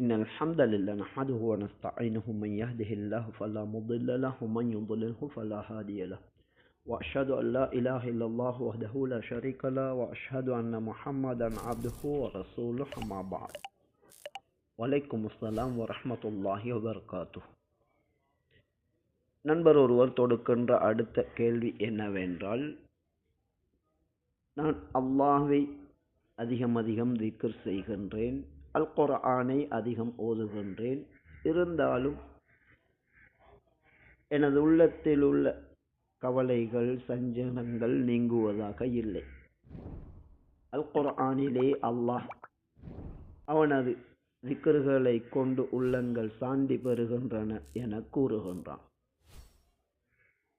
إن الحمد لله نحمده ونستعينه من يهده الله فلا مضل له ومن يضلله فلا هادي له. وأشهد أن لا إله إلا الله وحده لا شريك له وأشهد أن محمدا عبده ورسوله ما بعد. وعليكم வலைக்கும் அஸ்லாம் வரமத்துல்லாஹி வபர்காத்து நண்பர் ஒருவர் தொடுக்கின்ற அடுத்த கேள்வி என்னவென்றால் நான் அல்லாஹை அதிகம் அதிகம் திக்கர் செய்கின்றேன். அல் குர்ஆனை அதிகம் ஓதுகின்றேன். இருந்தாலும் எனது உள்ளத்தில் உள்ள கவலைகள் சஞ்சலங்கள் நீங்குவதாக இல்லை. அல் குர்ஆனிலே அல்லாஹ் அவனது திக்கர்களை கொண்டு உள்ளங்கள் சாந்தி பெறுகின்றன என கூறுகின்றான்.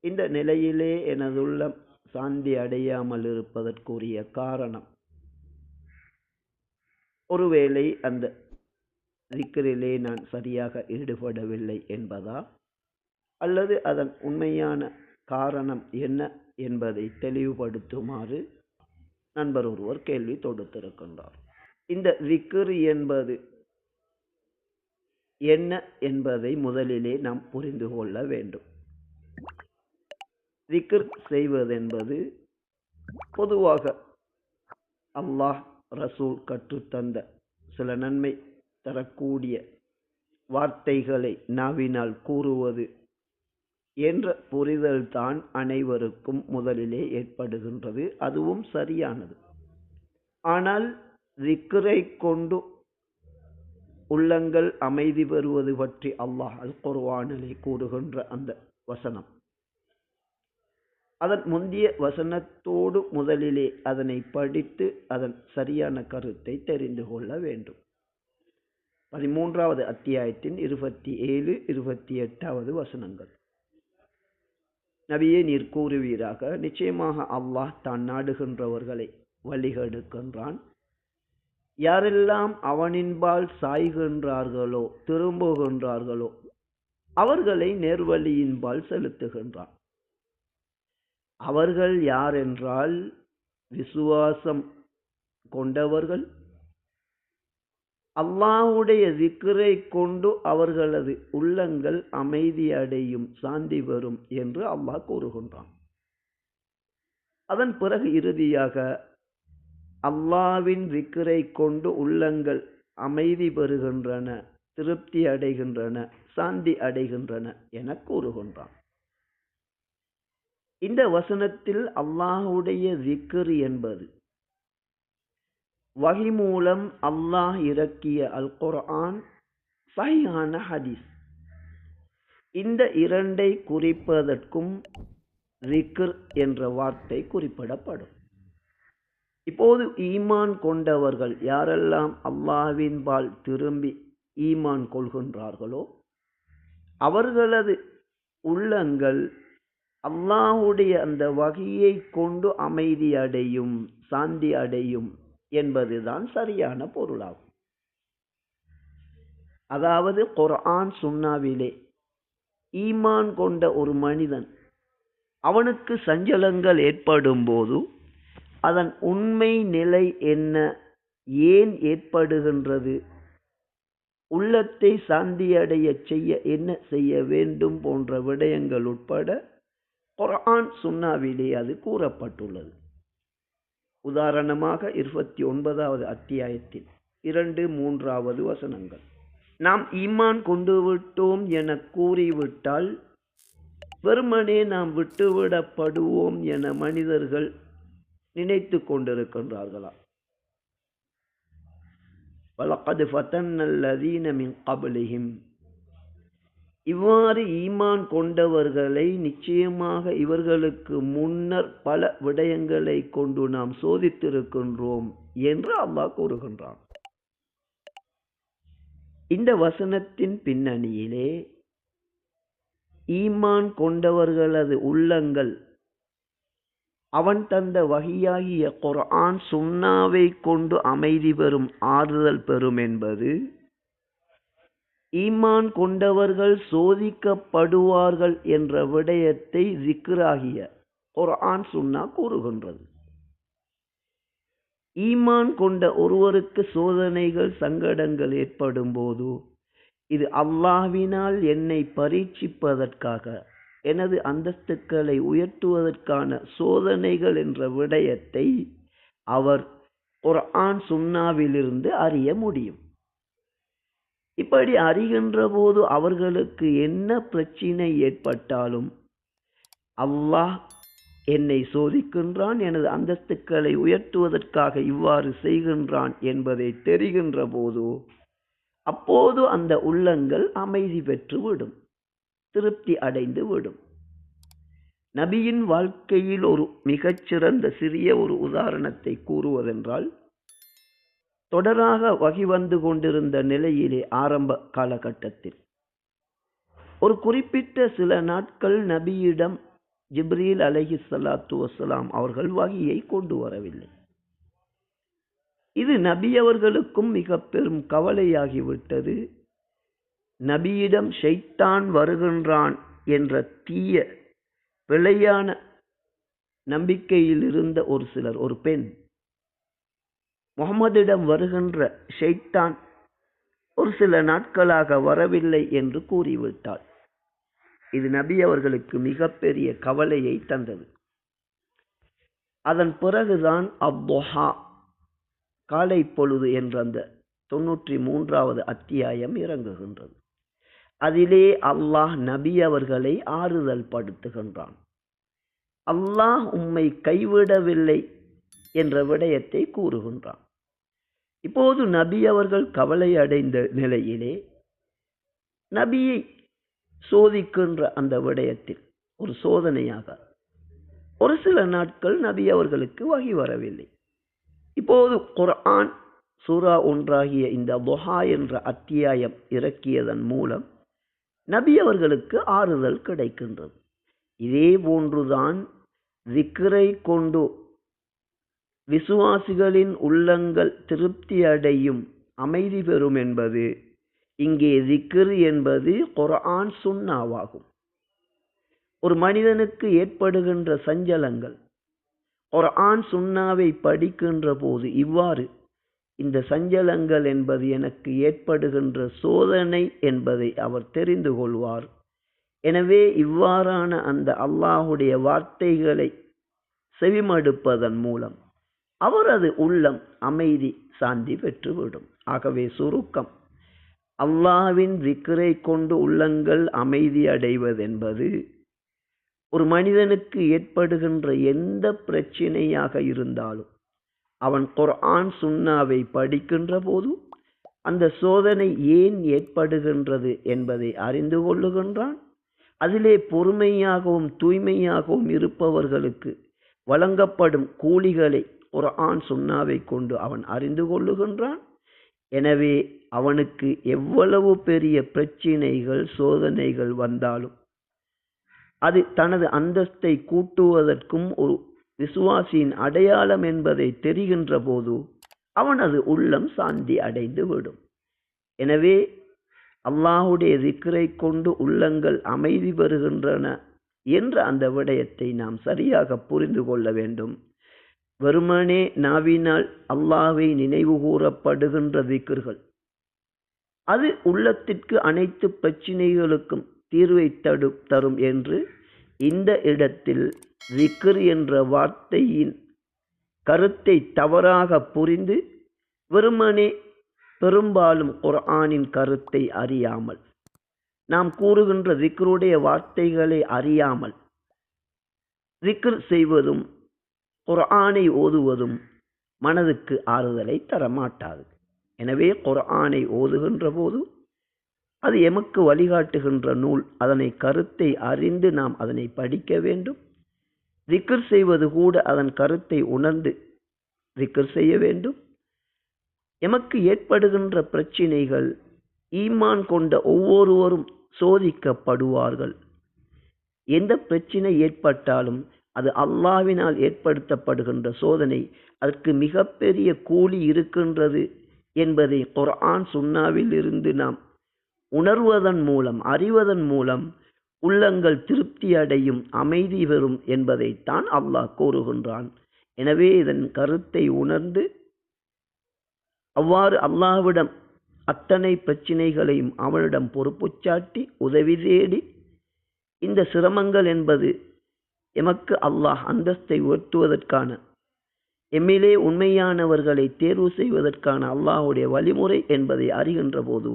இந்த நிலையிலே எனது உள்ளம் சாந்தி அடையாமல் இருப்பதற்குரிய காரணம் ஒருவேளை அந்த திக்கரிலே நான் சரியாக ஈடுபடவில்லை என்பதா? அல்லது அதன் உண்மையான காரணம் என்ன என்பதை தெளிவுபடுத்துமாறு நண்பர் ஒருவர் கேள்வி தொடுத்திருக்கின்றார். இந்த விக்ர் என்பது என்ன என்பதை முதலிலே நாம் புரிந்து கொள்ள வேண்டும். விக்ர் செய்வதென்பது பொதுவாக அல்லாஹ் ரசூல் கற்றுத்தந்த சில நன்மை தரக்கூடிய வார்த்தைகளை நாவினால் கூறுவது என்ற புரிதல்தான் அனைவருக்கும் முதலிலே ஏற்படுகின்றது. அதுவும் சரியானது. ஆனால் திக்ரை கொண்டு உள்ளங்கள் அமைதி பெறுவது பற்றி அல்லாஹ் அல் குர்வானிலே கூறுகின்ற அந்த வசனம். அதன் முந்திய வசனத்தோடு முதலிலே அதனை படித்து அதன் சரியான கருத்தை தெரிந்து கொள்ள வேண்டும். பதிமூன்றாவது அத்தியாயத்தின் இருபத்தி ஏழு இருபத்தி எட்டாவது வசனங்கள். நபியே நீர் கூறுவீராக நிச்சயமாக அல்லாஹ் தான் நாடுகின்றவர்களை வழிகெடுக்கின்றான். யாரெல்லாம் அவனின்பால் சாய்கின்றார்களோ திரும்புகின்றார்களோ அவர்களை நேர்வழியின்பால் செலுத்துகின்றான். அவர்கள் யார் என்றால் விசுவாசம் கொண்டவர்கள். அல்லாஹுடைய விக்கிரை கொண்டு அவர்களது உள்ளங்கள் அமைதி அடையும் சாந்தி வரும் என்று அல்லாஹ் கூறுகின்றான். அதன் பிறகு இறுதியாக அல்லாவின் விக்கிரை கொண்டு உள்ளங்கள் அமைதி பெறுகின்றன திருப்தி அடைகின்றன சாந்தி அடைகின்றன என கூறுகின்றான். இந்த வசனத்தில் அல்லாஹுடைய விக்கிர் என்பது. வகி மூலம் அல்லாஹ் இறக்கிய அல் குர்ஆன் சஹியான ஹதீஸ். இந்த இரண்டை குறிப்பதற்கும் விக்ர் என்ற வார்த்தை குறிப்பிடப்படும். இப்போது ஈமான் கொண்டவர்கள் யாரெல்லாம் அல்லாவின்பால் திரும்பி ஈமான் கொள்கின்றார்களோ அவர்களது உள்ளங்கள் அல்லாஹுடைய அந்த வகையை கொண்டு அமைதி அடையும் சாந்தி அடையும் என்பதுதான் சரியான பொருளாகும். அதாவது குர்ஆன் சுன்னாவிலே ஈமான் கொண்ட ஒரு மனிதன் அவனுக்கு சஞ்சலங்கள் ஏற்படும் போது அதன் உண்மை நிலை என்ன ஏன் ஏற்படுகின்றது உள்ளத்தை சாந்தியடைய செய்ய என்ன செய்ய வேண்டும் போன்ற விடயங்கள் உட்பட குரான் சுன்னாவிலே அது கூறப்பட்டுள்ளது. உதாரணமாக இருபத்தி ஒன்பதாவது அத்தியாயத்தில் இரண்டு மூன்றாவது வசனங்கள். நாம் ஈமான் கொண்டு விட்டோம் என கூறிவிட்டால் வெறுமனே நாம் விட்டுவிடப்படுவோம் என மனிதர்கள் நினைத்து கொண்டிருக்கின்றார்களா? வலக்கது ஃபத்தன்னல்லதீன மின் கபலிஹிம் இவ்வாறு ஈமான் கொண்டவர்களை நிச்சயமாக இவர்களுக்கு முன்னர் பல விடயங்களை கொண்டு நாம் சோதித்திருக்கின்றோம் என்று அல்லாஹ் கூறுகின்றான். இந்த வசனத்தின் பின்னணியிலே ஈமான் கொண்டவர்களது உள்ளங்கள் அவன் தந்த வகையாகிய குர்ஆன் சுன்னாவை கொண்டு அமைதி பெறும் ஆறுதல் பெறும் என்பது ஈமான் கொண்டவர்கள் சோதிக்கப்படுவார்கள் என்ற விடயத்தை ஜிக்ராகிய ஆண் சுன்னா கூறுகின்றது. ஈமான் கொண்ட ஒருவருக்கு சோதனைகள் சங்கடங்கள் ஏற்படும் போது இது அல்லாஹ்வினால் என்னை பரீட்சிப்பதற்காக எனது அந்தஸ்துக்களை உயர்த்துவதற்கான சோதனைகள் என்ற விடயத்தை அவர் ஒரு ஆண் சுண்ணாவிலிருந்து அறிய முடியும். இப்படி அறிகின்ற போது அவர்களுக்கு என்ன பிரச்சினை ஏற்பட்டாலும் அல்லாஹ் என்னை சோதிக்கின்றான் எனது அந்தஸ்துக்களை உயர்த்துவதற்காக இவ்வாறு செய்கின்றான் என்பதை தெரிகின்ற போது அப்போது அந்த உள்ளங்கள் அமைதி பெற்று விடும் திருப்தி அடைந்து விடும். நபியின் வாழ்க்கையில் ஒரு மிகச்சிறந்த சிறிய ஒரு உதாரணத்தை கூறுவதென்றால் தொடராக வகி வந்து கொண்டிருந்த நிலையிலே ஆரம்ப காலகட்டத்தில். ஒரு குறிப்பிட்ட சில நாட்கள் நபியிடம் ஜிப்ரீல் அலஹி சலாத்து வசலாம் அவர்கள் வகியை கொண்டு வரவில்லை. இது நபி அவர்களுக்கும் மிக பெரும் கவலையாகிவிட்டது. நபியிடம் ஷைத்தான் வருகின்றான் என்ற தீய பிழையான நம்பிக்கையில் இருந்த ஒரு சிலர் ஒரு பெண் முகமதிடம் வருகின்ற ஷெய்தான் ஒரு சில நாட்களாக வரவில்லை என்று கூறிவிட்டாள். இது நபி அவர்களுக்கு மிகப்பெரிய கவலையை தந்தது. அதன் பிறகுதான் அவ்வொஹா காலை பொழுது என்ற அந்த தொன்னூற்றி மூன்றாவது அத்தியாயம் இறங்குகின்றது. அதிலே அல்லாஹ் நபி அவர்களை ஆறுதல் படுத்துகின்றான். அல்லாஹ் உம்மை கைவிடவில்லை என்ற விடயத்தை கூறுகின்றான். இப்போது நபி அவர்கள் கவலை அடைந்த நிலையிலே நபியை சோதிக்கின்ற அந்த விடயத்தில் ஒரு சோதனையாக ஒரு சில நாட்கள் நபி அவர்களுக்கு வகி வரவில்லை. இப்போது குர்ஆன் சூரா ஒன்றாகிய இந்த பொஹா என்ற அத்தியாயம் இறக்கியதன் மூலம் நபி அவர்களுக்கு ஆறுதல் கிடைக்கின்றது. இதே போன்றுதான் விக்கிரை கொண்டு விசுவாசிகளின் உள்ளங்கள் திருப்தியடையும் அமைதி பெறும் என்பது இங்கே திக்ர் என்பது குரான் சுன்னாவாகும். ஒரு மனிதனுக்கு ஏற்படுகின்ற சஞ்சலங்கள் குரான் சுன்னாவை படிக்கின்ற போது இவ்வாறு இந்த சஞ்சலங்கள் என்பது எனக்கு ஏற்படுகின்ற சோதனை என்பதை அவர் தெரிந்து கொள்வார். எனவே இவ்வாறான அந்த அல்லாஹுடைய வார்த்தைகளை செவிமடுப்பதன் மூலம் அவரது உள்ளம் அமைதி சாந்தி பெற்றுவிடும். ஆகவே சுருக்கம். அல்லாவின் விக்கிரை கொண்டு உள்ளங்கள் அமைதி அடைவதென்பது ஒரு மனிதனுக்கு ஏற்படுகின்ற எந்த பிரச்சினையாக இருந்தாலும் அவன் குர்ஆன் சுன்னாவை படிக்கின்ற போது அந்த சோதனை ஏன் ஏற்படுகின்றது என்பதை அறிந்து கொள்ளுகின்றான். அதிலே பொறுமையாகவும் தூய்மையாகவும் இருப்பவர்களுக்கு வழங்கப்படும் கூலிகளை குரான் சுண்ணாவை கொண்டு அவன் அறிந்து கொள்ளுகின்றான். எனவே அவனுக்கு எவ்வளவு பெரிய பிரச்சினைகள் சோதனைகள் வந்தாலும் அது தனது அந்தஸ்தை கூட்டுவதற்கும் ஒரு விசுவாசியின் அடையாளம் என்பதை தெரிகின்ற போது அவனது உள்ளம் சாந்தி அடைந்து விடும். எனவே அல்லாஹுடைய திக்கரை கொண்டு உள்ளங்கள் அமைதி பெறுகின்றன என்ற அந்த விடயத்தை நாம் சரியாக புரிந்து கொள்ள வேண்டும். வெறுமனே நாவினால் அல்லாவை நினைவு கூறப்படுகின்ற திக்கர்கள் அது உள்ளத்திற்கு அனைத்து பிரச்சினைகளுக்கும் தீர்வை தடு தரும் என்று இந்த இடத்தில் விக்ர் என்ற வார்த்தையின் கருத்தை தவறாக புரிந்து வெறுமனே பெரும்பாலும் குர்ஆனின் கருத்தை அறியாமல் நாம் கூறுகின்ற விக்ருடைய வார்த்தைகளை அறியாமல் விக்ர் செய்வதும் குர்ஆனை ஓதுவதும் மனதுக்கு ஆறுதலை தரமாட்டாது. எனவே குர்ஆனை ஓதுகின்ற போது அது எமக்கு வழிகாட்டுகின்ற நூல். அதனை கருத்தை அறிந்து நாம் அதனை படிக்க வேண்டும். திக்கர் செய்வது கூட அதன் கருத்தை உணர்ந்து திக்கர் செய்ய வேண்டும். எமக்கு ஏற்படுகின்ற பிரச்சினைகள் ஈமான் கொண்ட ஒவ்வொருவரும் சோதிக்கப்படுவார்கள். எந்த பிரச்சினை ஏற்பட்டாலும் அது அல்லாவினால் ஏற்படுத்தப்படுகின்ற சோதனை அதற்கு மிகப்பெரிய கூலி இருக்கின்றது என்பதை குர்ஆன் சுன்னாவில் இருந்து நாம் உணர்வதன் மூலம் அறிவதன் மூலம் உள்ளங்கள் திருப்தி அடையும் அமைதி பெறும் என்பதைத்தான் அல்லாஹ் கூறுகின்றான். எனவே இதன் கருத்தை உணர்ந்து அவ்வாறு அல்லாஹ்விடம் அத்தனை பிரச்சினைகளையும் அவனிடம் பொறுப்புச்சாட்டி உதவி தேடி இந்த சிரமங்கள் என்பது எமக்கு அல்லாஹ் அந்தஸ்தை உயர்த்துவதற்கான எம்மிலே உண்மையானவர்களை தேர்வு செய்வதற்கான அல்லாஹுடைய வழிமுறை என்பதை அறிகின்ற போது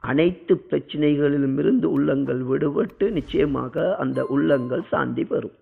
அனைத்து பிரச்சினைகளிலும் இருந்து உள்ளங்கள் விடுபட்டு நிச்சயமாக அந்த உள்ளங்கள் சாந்தி பெறும்.